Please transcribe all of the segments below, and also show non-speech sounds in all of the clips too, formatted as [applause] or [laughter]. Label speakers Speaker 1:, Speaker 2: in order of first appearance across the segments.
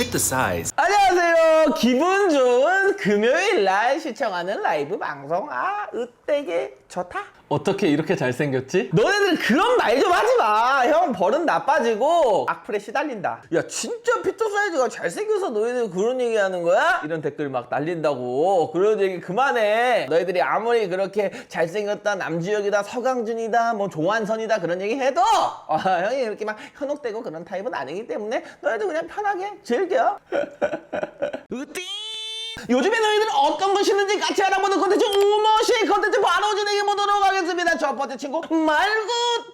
Speaker 1: Fit the size.
Speaker 2: 안녕하세요. 기분 좋은 금요일 날 시청하는 라이브 방송. 아, 으떼게 좋다. 어떻게 이렇게 잘생겼지? 너네들 그런 말 좀 하지 마. 형 버릇 나빠지고 악플에 시달린다. 야, 진짜 피터 사이즈가 잘생겨서 너희들 그런 얘기 하는 거야? 이런 댓글 막 날린다고. 그런 얘기 그만해. 너희들이 아무리 그렇게 잘생겼다, 남주혁이다, 서강준이다, 뭐 조한선이다 그런 얘기 해도 아, 형이 이렇게 막 현혹되고 그런 타입은 아니기 때문에 너희들 그냥 편하게 즐겨. 으띠! [laughs] 요즘에 너희들은 어떤 거 신는지 같이 알아보는 컨텐츠 우머시 컨텐츠 바로 진행해 보도록 하겠습니다. 첫 번째 친구 말고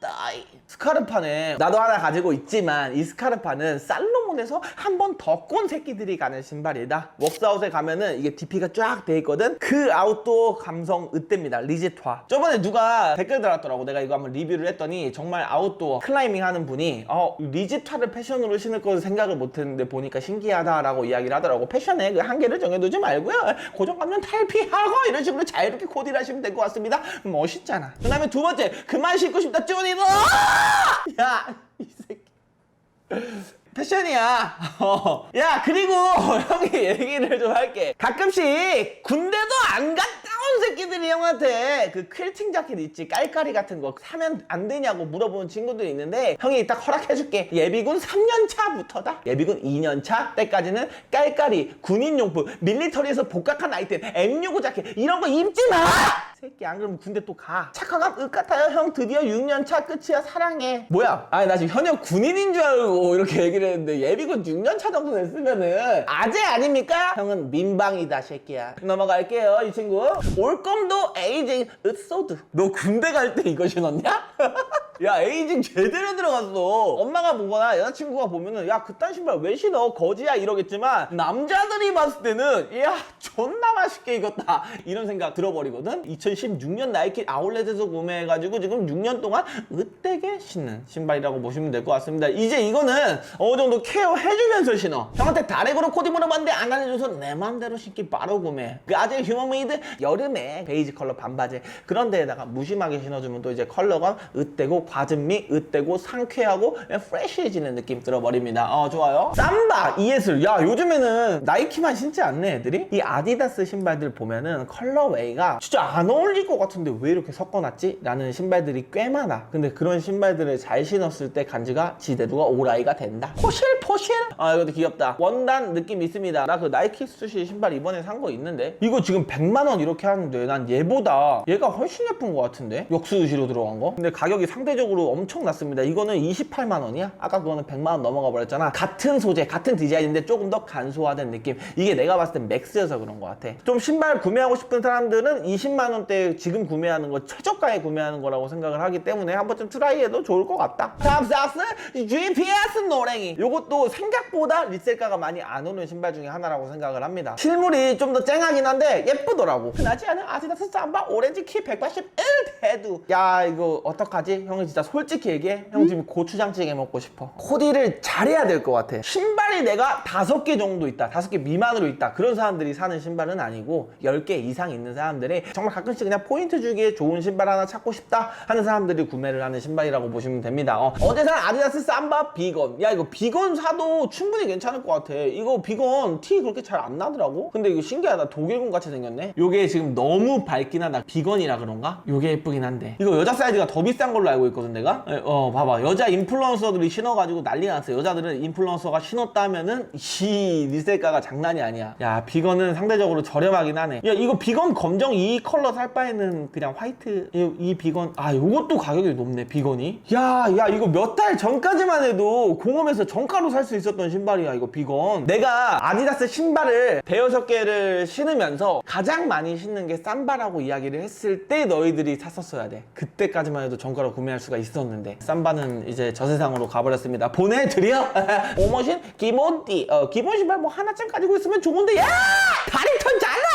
Speaker 2: 따이 스카르파네 나도 하나 가지고 있지만 이 스카르파는 살로 몬에서 한 번 더 꼰 새끼들이 가는 신발이다. 웍스아웃에 가면은 이게 DP가 쫙 돼 있거든. 그 아웃도어 감성 으때입니다. 리지트화. 저번에 누가 댓글 달았더라고. 내가 이거 한번 리뷰를 했더니 정말 아웃도어 클라이밍 하는 분이 어 리지트화를 패션으로 신을 거 생각을 못했는데 보니까 신기하다라고 이야기를 하더라고. 패션에 그 한계를 정해두지 말고요. 고정감면 탈피하고 이런 식으로 자유롭게 코디를 하시면 될 것 같습니다. 멋있잖아. 그 다음에 두 번째 그만 신고 싶다 쪼니너 야이 새끼 패션이야. [laughs] 어. 야, 그리고 [laughs] 형이 얘기를 좀 할게. 가끔씩 군대도 안 갔다 온 새끼들이 형한테 그 퀼팅 자켓 있지, 깔깔이 같은 거 사면 안 되냐고 물어보는 친구들이 있는데 형이 딱 허락해줄게. 예비군 3년 차부터다. 예비군 2년 차 때까지는 깔깔이, 군인용품, 밀리터리에서 복각한 아이템, M65 자켓 이런 거 입지 마! 새끼 안 그러면 군대 또 가. 착화감 윽 같아요. 형 드디어 6년 차 끝이야. 사랑해. 뭐야? 아니 나 지금 현역 군인인 줄 알고 이렇게 얘기를 했는데 예비군 6년 차 정도 됐으면은 아재 아닙니까? 형은 민방이다 새끼야. 넘어갈게요 이 친구. 올검도 에이징 으소드. 너 군대 갈 때 이거 신었냐? [laughs] 야 에이징 제대로 들어갔어. 엄마가 보거나 여자친구가 보면은 야 그딴 신발 왜 신어? 거지야 이러겠지만 남자들이 봤을 때는 야 존나 맛있게 입었다 이런 생각 들어버리거든. 2016년 나이키 아울렛에서 구매해가지고 지금 6년 동안 으떼게 신는 신발이라고 보시면 될 것 같습니다. 이제 이거는 어느 정도 케어 해주면서 신어. 형한테 다래고로 코디 물어봤는데 안 알려줘서 내 맘대로 신기 바로 구매. 그 아재 휴먼메이드 여름에 베이지 컬러 반바지 그런 데에다가 무심하게 신어주면 또 이제 컬러감 으떼고 과즙미 으떼고 상쾌하고 그냥 프레시해지는 느낌 들어버립니다. 어 좋아요. 삼바 이예슬. 야 요즘에는 나이키만 신지 않네 애들이. 이 아디다스 신발들 보면은 컬러웨이가 진짜 안 어울릴 것 같은데 왜 이렇게 섞어놨지? 라는 신발들이 꽤 많아. 근데 그런 신발들을 잘 신었을 때 간지가 지대도가 오라이가 된다. 포실 포실? 아 이것도 귀엽다. 원단 느낌 있습니다. 나 그 나이키 수시 신발 이번에 산 거 있는데 이거 지금 100만 원 이렇게 하는데 난 얘보다 얘가 훨씬 예쁜 것 같은데 역수시로 들어간 거. 근데 가격이 상대적으로 엄청 낮습니다. 이거는 28만 원이야. 아까 그거는 100만 원 넘어가 버렸잖아. 같은 소재, 같은 디자인인데 조금 더 간소화된 느낌. 이게 내가 봤을 땐 맥스여서 그런 것 같아. 좀 신발 구매하고 싶은 사람들은 20만 원대 지금 구매하는 거 최저가에 구매하는 거라고 생각을 하기 때문에 한 번쯤 트라이해도 좋을 것 같다. 다음 삭스 GPS 노랭이. 요것도 생각보다 리셀가가 많이 안 오는 신발 중에 하나라고 생각을 합니다. 실물이 좀 더 쨍하긴 한데 예쁘더라고. 흔하지 않은 아디다스 삼바 오렌지 키 181 대두. 야 이거 어떡하지? 형이 진짜 솔직히 얘기해. 형 지금 고추장찌개 먹고 싶어. 코디를 잘해야 될 것 같아. 신발이 내가 다섯 개 정도 있다. 다섯 개 미만으로 있다. 그런 사람들이 사는 신발은 아니고 10개 이상 있는 사람들이 정말 가끔씩 그냥 포인트 주기에 좋은 신발 하나 찾고 싶다 하는 사람들이 구매를 하는 신발이라고 보시면 됩니다. 어. 어제 산 아디다스 삼바 비건. 야 이거 비건 사도 충분히 괜찮을 것 같아. 이거 비건 티 그렇게 잘 안 나더라고. 근데 이거 신기하다. 독일군 같이 생겼네. 요게 지금 너무 밝긴 하다. 비건이라 그런가? 요게 예쁘긴 한데. 이거 여자 사이즈가 더 비싼 걸로 알고 있 거든 내가. 에, 어 봐봐. 여자 인플루언서들이 신어가지고 난리 났어요. 여자들은 인플루언서가 신었다면은 이 리셀가가 장난이 아니야. 야 비건은 상대적으로 저렴하긴 하네. 야 이거 비건 검정 이 컬러 살 바에는 그냥 화이트 이, 이 비건 아 요것도 가격이 높네 비건이. 야야 이거 몇 달 전까지만 해도 공홈에서 정가로 살 수 있었던 신발이야 이거 비건. 내가 아디다스 신발을 대여섯 개를 신으면서 가장 많이 신는 게 삼바라고 이야기를 했을 때 너희들이 샀었어야 돼. 그때까지만 해도 정가로 구매할 수가 있었는데 삼바는 이제 저 세상으로 가버렸습니다. 보내드려. [laughs] 오머신 기본띠 어, 기본 신발 뭐 하나쯤 가지고 있으면 좋은데 야 다리 턴 잘라.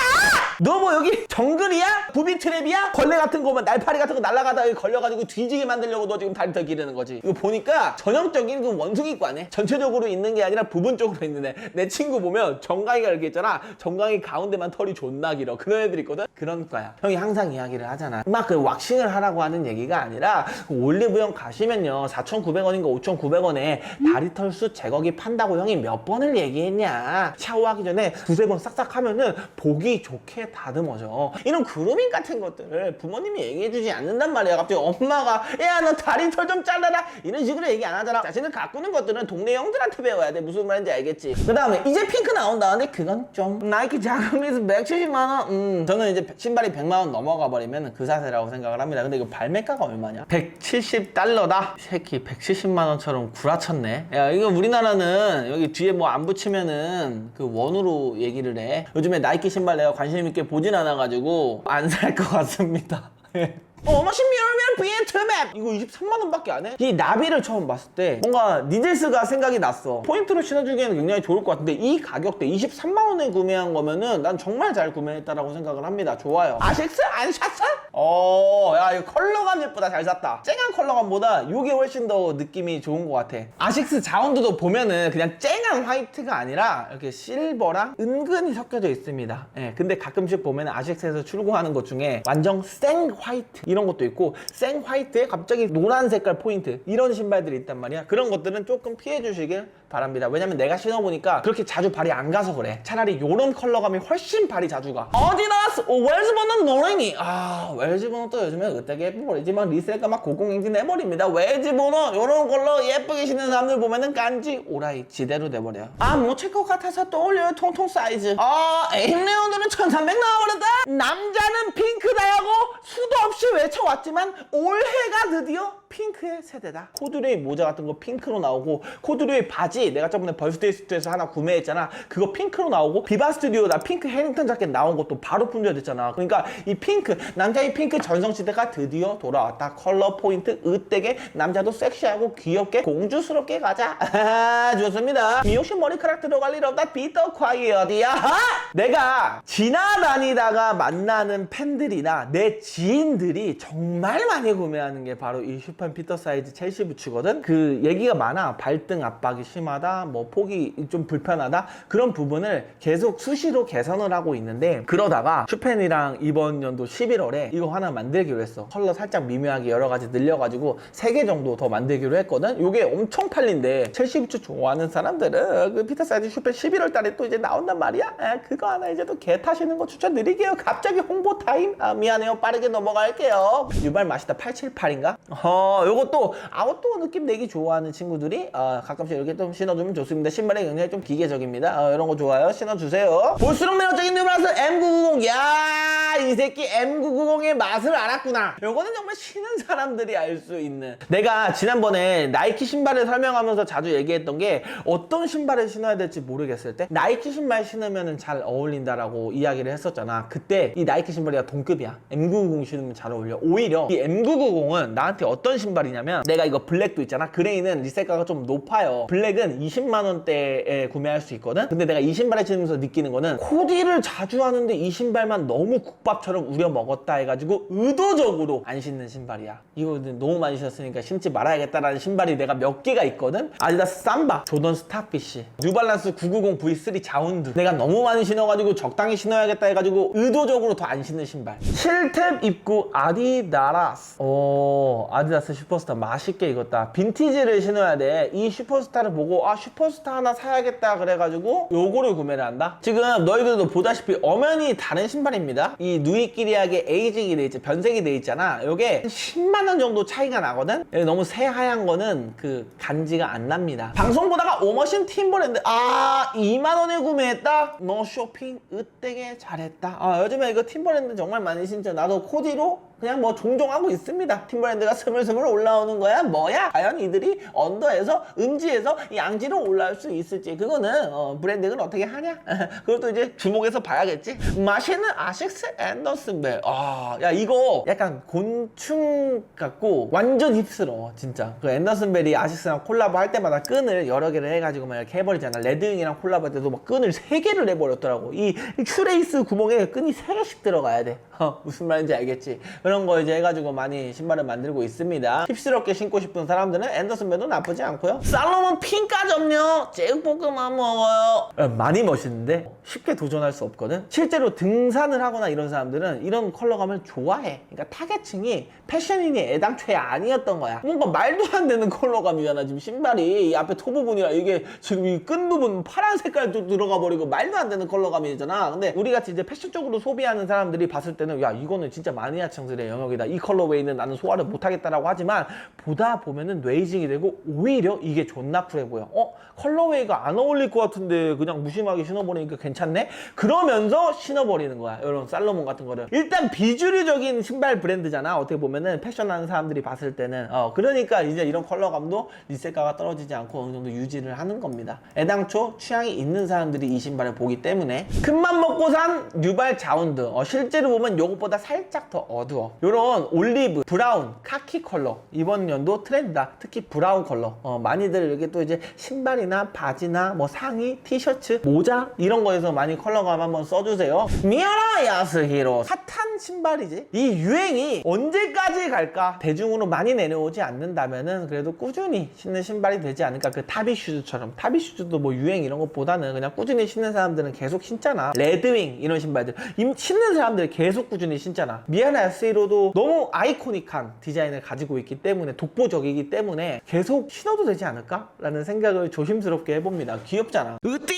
Speaker 2: 너 뭐 여기 정글이야? 부비 트랩이야? 벌레 같은 거면 날파리 같은 거 날아가다가 여기 걸려가지고 뒤지게 만들려고 너 지금 다리 더 기르는 거지. 이거 보니까 전형적인 그 원숭이과네. 전체적으로 있는 게 아니라 부분적으로 있는 애. 내 친구 보면 정강이가 이렇게 있잖아. 정강이 가운데만 털이 존나 길어. 그런 애들 있거든. 그런 과야. 형이 항상 이야기를 하잖아. 막 그 왁싱을 하라고 하는 얘기가 아니라 그 올리브영 가시면요. 4,900원인가 5,900원에 다리털 수 제거기 판다고 형이 몇 번을 얘기했냐. 샤워하기 전에 두세 번 싹싹 하면은 보기 좋게 다듬어져. 이런 그루밍 같은 것들을 부모님이 얘기해주지 않는단 말이야. 갑자기 엄마가 야 너 다리 털 좀 잘라라 이런 식으로 얘기 안 하잖아. 자신을 가꾸는 것들은 동네 형들한테 배워야 돼. 무슨 말인지 알겠지. 그 다음에 이제 핑크 나온다는데 그건 좀 나이키 자금에서 170만 원. 음 저는 이제 신발이 100만 원 넘어가 버리면 그 사세라고 생각을 합니다. 근데 이거 발매가가 얼마냐? 170달러다. 새끼 170만 원처럼 구라쳤네. 야 이거 우리나라는 여기 뒤에 뭐 안 붙이면은 그 원으로 얘기를 해. 요즘에 나이키 신발 내가 관심 있게 보진 않아가지고 안 살 것 같습니다. [laughs] 어머 신미러면 비엔트맵 이거 23만 원밖에 안 해? 이 나비를 처음 봤을 때 뭔가 니들스가 생각이 났어. 포인트로 신어주기에는 굉장히 좋을 것 같은데 이 가격대 23만 원에 구매한 거면은 난 정말 잘 구매했다라고 생각을 합니다. 좋아요. 아식스? 안 샀어? 어야 이거 컬러감 예쁘다. 잘 샀다. 쨍한 컬러감보다 이게 훨씬 더 느낌이 좋은 것 같아. 아식스 자운드도 보면은 그냥 쨍한 화이트가 아니라 이렇게 실버랑 은근히 섞여져 있습니다. 예 근데 가끔씩 보면 아식스에서 출고하는 것 중에 완전 생 화이트 이런 것도 있고 생 화이트에 갑자기 노란 색깔 포인트 이런 신발들이 있단 말이야. 그런 것들은 조금 피해 주시길 바랍니다. 왜냐면 내가 신어보니까 그렇게 자주 발이 안 가서 그래. 차라리 요런 컬러감이 훨씬 발이 자주 가. 어디다스 오, 웰즈버는 노랭이. 아 웰즈버는 또 요즘에 으되게 예뻐버리지만 리셀가 막 고공행진 내버립니다. 웰즈버는 요런 걸로 예쁘게 신는 사람들 보면은 깐지 오라이 지대로 돼버려요. 아뭐 체크 같아서 떠올려요. 통통 사이즈. 아 에임레온들은 1300 나와버렸다. 남자는 핑크다라고 수도 없이 외쳐 왔지만 올해가 드디어 핑크의 세대다. 코드레이 모자 같은 거 핑크로 나오고 코드레이 바지 내가 저번에 벌스데이스트에서 하나 구매했잖아. 그거 핑크로 나오고 비바 스튜디오 나 핑크 해링턴 자켓 나온 것도 바로 품절됐잖아. 그러니까 이 핑크 남자의 핑크 전성시대가 드디어 돌아왔다. 컬러 포인트 으되게 남자도 섹시하고 귀엽게 공주스럽게 가자. 아, [laughs] 좋습니다. 미용실 머리카락 들어갈 일 없다. 비터 콰이 어디야. [laughs] 내가 지나다니다가 만나는 팬들이나 내 지인들이 정말 많이 구매하는 게 바로 이 슈퍼 피터 사이즈 첼시 부츠거든. 그 얘기가 많아. 발등 압박이 심하다. 뭐 폭이 좀 불편하다. 그런 부분을 계속 수시로 개선을 하고 있는데 그러다가 슈펜이랑 이번 연도 11월에 이거 하나 만들기로 했어. 컬러 살짝 미묘하게 여러 가지 늘려가지고 3개 정도 더 만들기로 했거든. 이게 엄청 팔린대. 첼시 부츠 좋아하는 사람들은 그 피터 사이즈 슈펜 11월 달에 또 이제 나온단 말이야. 에, 그거 하나 이제 또 개 타시는 거 추천드릴게요. 갑자기 홍보 타임? 아, 미안해요. 빠르게 넘어갈게요. 유발 맛있다 878인가? 어, 요것도 아웃도어 느낌 내기 좋아하는 친구들이 어, 가끔씩 이렇게 좀 신어주면 좋습니다. 신발이 굉장히 좀 기계적입니다. 어, 이런 거 좋아요. 신어주세요. 볼수록 매력적인 뉴발란스 M990. 야, 이 새끼 M990의 맛을 알았구나. 요거는 정말 신은 사람들이 알 수 있는. 내가 지난번에 나이키 신발을 설명하면서 자주 얘기했던 게 어떤 신발을 신어야 될지 모르겠을 때 나이키 신발 신으면 잘 어울린다라고 이야기를 했었잖아. 그때 이 나이키 신발이가 동급이야. M990 신으면 잘 어울려. 오히려 이 M990은 나한테 어떤 신발이냐면 내가 이거 블랙도 있잖아. 그레이는 리셀가가 좀 높아요. 블랙은 20만 원대에 구매할 수 있거든. 근데 내가 이 신발을 신으면서 느끼는 거는 코디를 자주 하는데 이 신발만 너무 국밥처럼 우려 먹었다 해가지고 의도적으로 안 신는 신발이야. 이거 너무 많이 신었으니까 신지 말아야겠다라는 신발이 내가 몇 개가 있거든. 아디다스 삼바, 조던 스타피쉬, 뉴발란스 990 V3 자운드. 내가 너무 많이 신어가지고 적당히 신어야겠다 해가지고 의도적으로 더 안 신는 신발. 실탭 입구 아디다라스. 오, 아디다스 슈퍼스타 맛있게 익었다. 빈티지를 신어야 돼. 이 슈퍼스타를 보고 아 슈퍼스타 하나 사야겠다 그래가지고 요거를 구매를 한다. 지금 너희들도 보다시피 엄연히 다른 신발입니다. 이 누이끼리하게 에이징이 돼 있지 변색이 돼 있잖아. 요게 10만 원 정도 차이가 나거든. 여기 너무 새하얀 거는 그 간지가 안 납니다. 방송 보다가 오머신 팀버랜드 아 2만 원에 구매했다. 너 쇼핑 으되게 잘했다. 아 요즘에 이거 팀버랜드 정말 많이 신죠. 나도 코디로 그냥 뭐 종종 하고 있습니다. 팀브랜드가 스물스물 올라오는 거야 뭐야? 과연 이들이 언더에서 음지에서 양지로 올라올 수 있을지 그거는 어, 브랜드는 어떻게 하냐? [laughs] 그것도 이제 주목해서 봐야겠지. 맛있는 아식스 앤더슨벨. 아, 야 이거 약간 곤충 같고 완전 힙스러워 진짜. 그 앤더슨벨이 아식스랑 콜라보 할 때마다 끈을 여러 개를 해가지고 막 이렇게 해버리잖아. 레드윙이랑 콜라보 할 때도 막 끈을 세 개를 해버렸더라고. 이 큐레이스 구멍에 끈이 세 개씩 들어가야 돼. 어, [laughs] 무슨 말인지 알겠지? 그런 거 이제 해가지고 많이 신발을 만들고 있습니다. 힙스럽게 신고 싶은 사람들은 앤더슨벨도 나쁘지 않고요. 살로몬 핑까점요. 제육볶음만 먹어요. 어, 많이 멋있는데 쉽게 도전할 수 없거든. 실제로 등산을 하거나 이런 사람들은 이런 컬러감을 좋아해. 그러니까 타겟층이 패션인이 애당초에 아니었던 거야. 뭔가 말도 안 되는 컬러감이잖아. 지금 신발이 이 앞에 토 부분이랑 이게 지금 이 끈 부분 파란 색깔도 들어가 버리고 말도 안 되는 컬러감이잖아. 근데 우리 같이 이제 패션적으로 소비하는 사람들이 봤을 때는 야 이거는 진짜 마니아층들의 영역이다. 이 컬러웨이는 나는 소화를 못하겠다라고 하지만 보다 보면은 뇌이징이 되고 오히려 이게 존나 쿨해 보여. 어 컬러웨이가 안 어울릴 것 같은데 그냥 무심하게 신어버리니까 괜찮네. 그러면서 신어버리는 거야. 이런 살로몬 같은 거를 일단 비주류적인 신발 브랜드잖아. 어떻게 보면은 패션하는 사람들이 봤을 때는 어 그러니까 이제 이런 컬러감도 리셀가가 떨어지지 않고 어느 정도 유지를 하는 겁니다. 애당초 취향이 있는 사람들이 이 신발을 보기 때문에 큰맘 먹고 산 뉴발 자운드 어, 실제로 보면 요것보다 살짝 더 어두워. 요런 올리브, 브라운, 카키 컬러 이번 연도 트렌드다. 특히 브라운 컬러 어, 많이들 이렇게 또 이제 신발이나 바지나 뭐 상의, 티셔츠, 모자 이런 거에서 많이 컬러감 한번 써주세요. 미아라 야스히로 핫한 신발이지. 이 유행이 언제까지 갈까? 대중으로 많이 내려오지 않는다면은 그래도 꾸준히 신는 신발이 되지 않을까? 그 타비 슈즈처럼 타비 슈즈도 뭐 유행 이런 것보다는 그냥 꾸준히 신는 사람들은 계속 신잖아. 레드윙 이런 신발들 임- 신는 사람들 계속 꾸준히 신잖아. 미아라 야스히로 도 너무 아이코닉한 디자인을 가지고 있기 때문에 독보적이기 때문에 계속 신어도 되지 않을까? 라는 생각을 조심스럽게 해봅니다. 귀엽잖아. 으띠!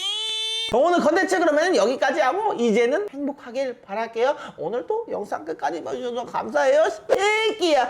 Speaker 2: 오늘 컨텐츠 그러면 여기까지 하고 이제는 행복하길 바랄게요. 오늘도 영상 끝까지 봐주셔서 감사해요. 새끼야.